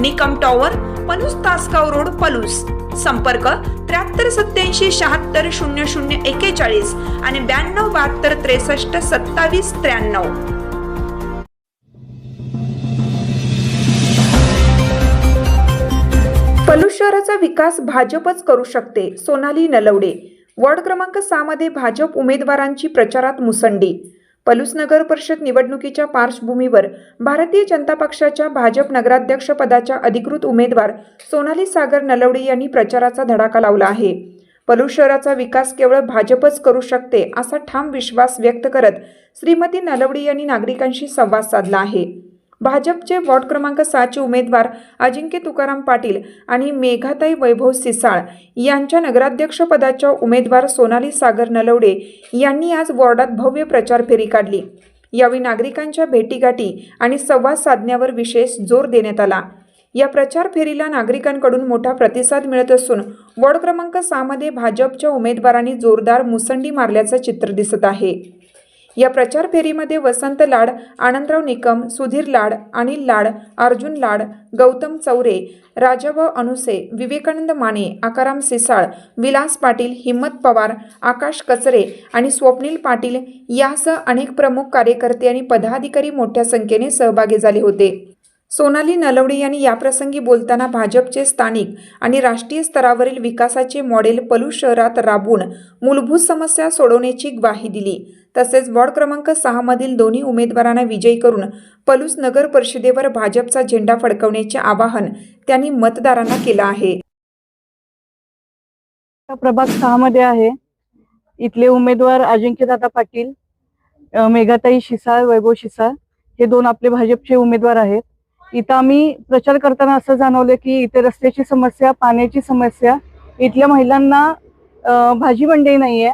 Nikam tower Palus Tasgaon road Palus. संपर्क त्र्याहत्तर सत्याऐंशी शहात्तर शून्य शून्य एकेचाळीस आणि ब्याण्णव बहात्तर त्रेसष्ट सत्तावीस त्र्याण्णव. पलूस शहराचा विकास भाजपच करू शकते सोनाली नलवडे. वॉर्ड क्रमांक सहा मध्ये भाजप उमेदवारांची प्रचारात मुसंडी. पलूस नगर परिषद निवडणुकीच्या पार्श्वभूमीवर भारतीय जनता पक्षाच्या भाजप नगराध्यक्ष पदाच्या अधिकृत उमेदवार सोनाली सागर नलवडे यांनी प्रचाराचा धडाका लावला आहे. पलूस शहराचा विकास केवळ भाजपच करू शकते असा ठाम विश्वास व्यक्त करत श्रीमती नलवडी यांनी नागरिकांशी संवाद साधला आहे. भाजपचे वॉर्ड क्रमांक सहाचे उमेदवार अजिंक्य तुकाराम पाटील आणि मेघाताई वैभव सिसाळ यांच्या नगराध्यक्षपदाच्या उमेदवार सोनाली सागर नलवडे यांनी आज वॉर्डात भव्य प्रचार फेरी काढली. यावेळी नागरिकांच्या भेटीगाठी आणि संवाद साधण्यावर विशेष जोर देण्यात आला. या प्रचार फेरीला नागरिकांकडून मोठा प्रतिसाद मिळत असून वॉर्ड क्रमांक सहामध्ये भाजपच्या उमेदवारांनी जोरदार मुसंडी मारल्याचं चित्र दिसत आहे. या प्रचार फेरीमध्ये वसंत लाड आनंदराव निकम सुधीर लाड अनिल लाड अर्जुन लाड गौतम चौरे राजाभाऊ अनुसे विवेकानंद माने आकाराम सिसाळ विलास पाटील हिम्मत पवार आकाश कचरे आणि स्वप्नील पाटील यासह अनेक प्रमुख कार्यकर्ते आणि पदाधिकारी मोठ्या संख्येने सहभागी झाले होते. सोनाली नलवडे यांनी याप्रसंगी बोलताना भाजपचे स्थानिक आणि राष्ट्रीय स्तरावरील विकासाचे मॉडेल पलू शहरात राबवून मूलभूत समस्या सोडवण्याची ग्वाही दिली. तसेच वॉर्ड क्रमांक सहामधील दोन्ही उमेदवारांना विजयी करून पलूस नगर परिषदेवर भाजपचा झेंडा फडकवण्याचे आवाहन त्यांनी मतदारांना केलं आहे. प्रभाग सहा मध्ये आहे. इथले उमेदवार अजिंक्यदादा पाटील मेघाताई शिसाळ वैभव शिसाळ हे दोन आपले भाजपचे उमेदवार आहेत. इथं आम्ही प्रचार करताना असं जाणवलं की इथे रस्त्याची समस्या पाण्याची समस्या इथल्या महिलांना भाजी मंडई नाहीये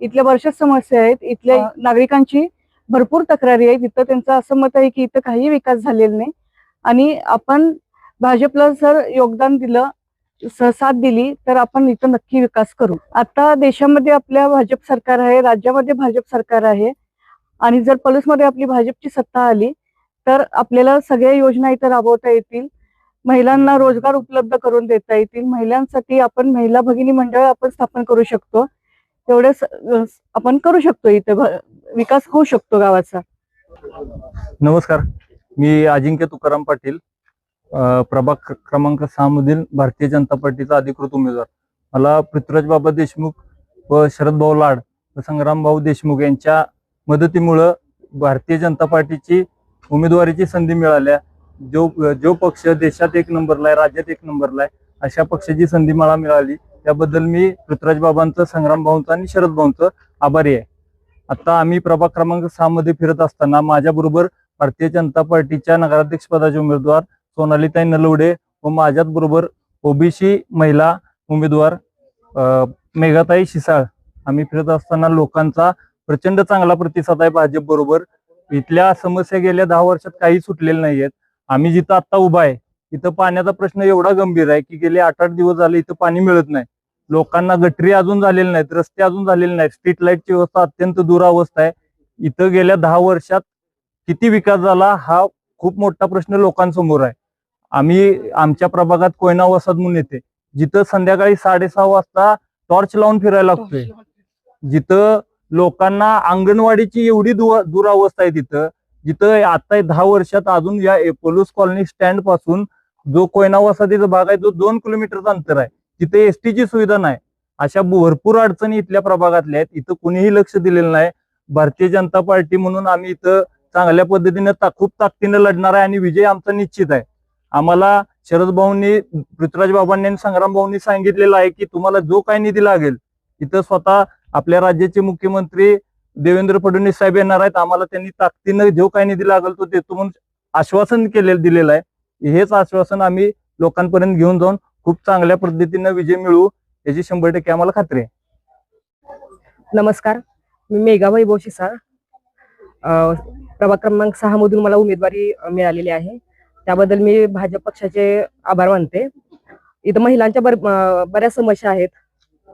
इथल्या बऱ्याचशा समस्या आहेत इथल्या नागरिकांची भरपूर तक्रारी आहेत. इथं त्यांचं असं मत आहे की इथं काही विकास झालेला नाही. आणि आपण भाजपला जर योगदान दिलं स- साथ दिली तर आपण इथं नक्की विकास करू. आता देशामध्ये आपल्या भाजप सरकार आहे राज्यामध्ये भाजप सरकार आहे. आणि जर पलूसमध्ये आपली भाजपची सत्ता आली तर आपल्याला सगळ्या योजना इथं राबवता येतील. महिलांना रोजगार उपलब्ध करून देता येतील. महिलांसाठी आपण महिला भगिनी मंडळ आपण स्थापन करू शकतो. तेवढे आपण करू शकतो इथे. विकास होऊ शकतो गावाचा. नमस्कार. मी अजिंक्य तुकाराम पाटील. अ, प्रभाग क्रमांक सहा मधील भारतीय जनता पार्टीचा अधिकृत उमेदवार. मला पृथ्वीराज बाबा देशमुख व शरद भाऊ लाड व संग्राम भाऊ देशमुख यांच्या मदतीमुळं भारतीय जनता पार्टीची उमेदवारीची संधी मिळाल्या. जो जो पक्ष देशात एक नंबरला आहे राज्यात एक नंबरला आहे अशा पक्षाची संधी मला मिळाली. त्याबद्दल मी पृथ्वीराज बाबांचं संग्राम भाऊंचं आणि शरद भाऊंचं आभारी आहे. आता आम्ही प्रभाग क्रमांक सहा मध्ये फिरत असताना माझ्याबरोबर भारतीय जनता पार्टीच्या नगराध्यक्ष पदाचे उमेदवार सोनालीताई नलवडे व माझ्याच बरोबर ओबीसी महिला उमेदवार मेघाताई शिसाळ. आम्ही फिरत असताना लोकांचा प्रचंड चांगला प्रतिसाद आहे. भाजप बरोबर इथल्या समस्या गेल्या दहा वर्षात काही सुटलेल्या नाहीयेत. आम्ही जिथं आता उभा आहे इथं पाण्याचा प्रश्न एवढा गंभीर आहे की गेले आठ आठ दिवस झाले इथं पाणी मिळत नाही. लोकांना गटरी अजून झालेले नाहीत रस्ते अजून झालेले नाहीत स्ट्रीट लाईटची व्यवस्था अत्यंत दुरावस्था आहे. इथं गेल्या दहा वर्षात किती विकास झाला हा खूप मोठा प्रश्न लोकांसमोर आहे. आम्ही आमच्या प्रभागात कोयना वसाद म्हणून येते. जिथं संध्याकाळी साडेसहा वाजता टॉर्च लावून फिरायला लागतोय. जिथं लोकांना अंगणवाडीची एवढी दुरावस्था आहे तिथं जिथं आता दहा वर्षात अजून या पोलूस कॉलनी स्टँडपासून जो कोयना वसाहतीचा भाग आहे तो दोन किलोमीटरचा अंतर आहे. तिथे एसटीची सुविधा नाही. अशा भरपूर अडचणी इथल्या प्रभागातल्या आहेत. इथं कुणीही लक्ष दिलेलं नाही. भारतीय जनता पार्टी म्हणून आम्ही इथं चांगल्या पद्धतीने ता- खूप ताकदीने लढणार आहे आणि विजय आमचा निश्चित आहे. आम्हाला शरद भाऊंनी पृथ्वीराज बाबांनी आणि संग्राम भाऊंनी सांगितलेलं आहे की तुम्हाला जो काही निधी लागेल तिथं स्वतः आपल्या राज्याचे मुख्यमंत्री देवेंद्र फडणवीस साहेब येणार आहेत. आम्हाला त्यांनी ताकदीनं जो काही निधी लागेल तो देतो म्हणून आश्वासन केलेलं दिलेलं आहे. हेच आश्वासन आम्ही लोकांपर्यंत घेऊन जाऊन खूप चांगल्या पद्धतीनं विजय मिळवू याची शंभर टक्के आम्हाला खात्री आहे. नमस्कार. मी मेघा वैभव शिसाळ प्रभाग क्रमांक सहा मधून मला उमेदवारी मिळालेली आहे. त्याबद्दल मी भाजप पक्षाचे आभार मानते. इथं महिलांच्या बऱ्याच समस्या आहेत.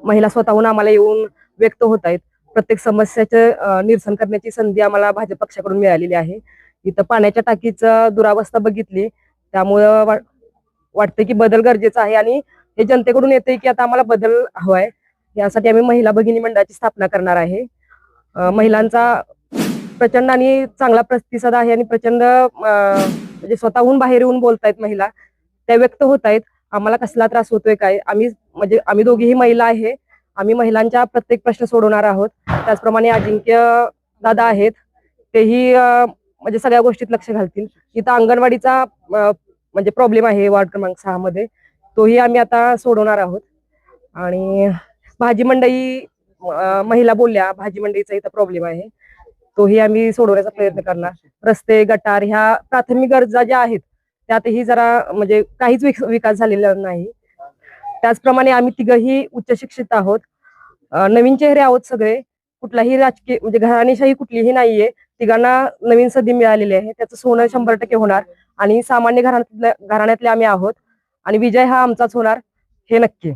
महिला स्वतःहून आम्हाला येऊन व्यक्त होत आहेत. प्रत्येक समस्याचे निरसन करण्याची संधी आम्हाला भाजप पक्षाकडून मिळालेली आहे. इथं पाण्याच्या टाकीचा दुरावस्था बघितली. त्यामुळं वा- वाटतं की बदल गरजेचा आहे आणि हे जनतेकडून येते की आता आम्हाला बदल हवाय. यासाठी आम्ही महिला भगिनी मंडळाची स्थापना करणार आहे. महिलांचा प्रचंड आणि चांगला प्रतिसाद आहे आणि प्रचंड म्हणजे स्वतःहून बाहेर येऊन बोलतायत महिला. त्या व्यक्त होत आहेत आम्हाला कसला त्रास होतोय काय? आम्ही म्हणजे आम्ही दोघीही महिला आहे. आम्ही महिलांच्या प्रत्येक प्रश्न सोडवणार आहोत. त्याचप्रमाणे अजिंक्य दादा आहेत. तेही म्हणजे सगळ्या गोष्टीत लक्ष घालतील. इथं अंगणवाडीचा म्हणजे प्रॉब्लेम आहे वार्ड क्रमांक सहा मध्ये. तोही आम्ही आता सोडवणार आहोत. आणि भाजी मंडई महिला बोलल्या भाजी मंडईचा इथं प्रॉब्लेम आहे. तोही आम्ही सोडवण्याचा प्रयत्न करणार. रस्ते गटार ह्या प्राथमिक गरजा ज्या आहेत त्यातही जरा म्हणजे काहीच विक- विकास झालेला नाही. त्याचप्रमाणे आम्ही तिघही उच्च शिक्षित आहोत. नवीन चेहरे आहोत सगळे. कुठलाही राजकीय म्हणजे घराणेशाही कुठलीही नाहीये. तिघांना नवीन संधी मिळालेली आहे. त्याचं सोनं शंभर टक्के होणार. आणि सामान्य घराण्यातल्या घराण्यातले आम्ही आहोत. आणि विजय हा आमचाच होणार. हे नक्की.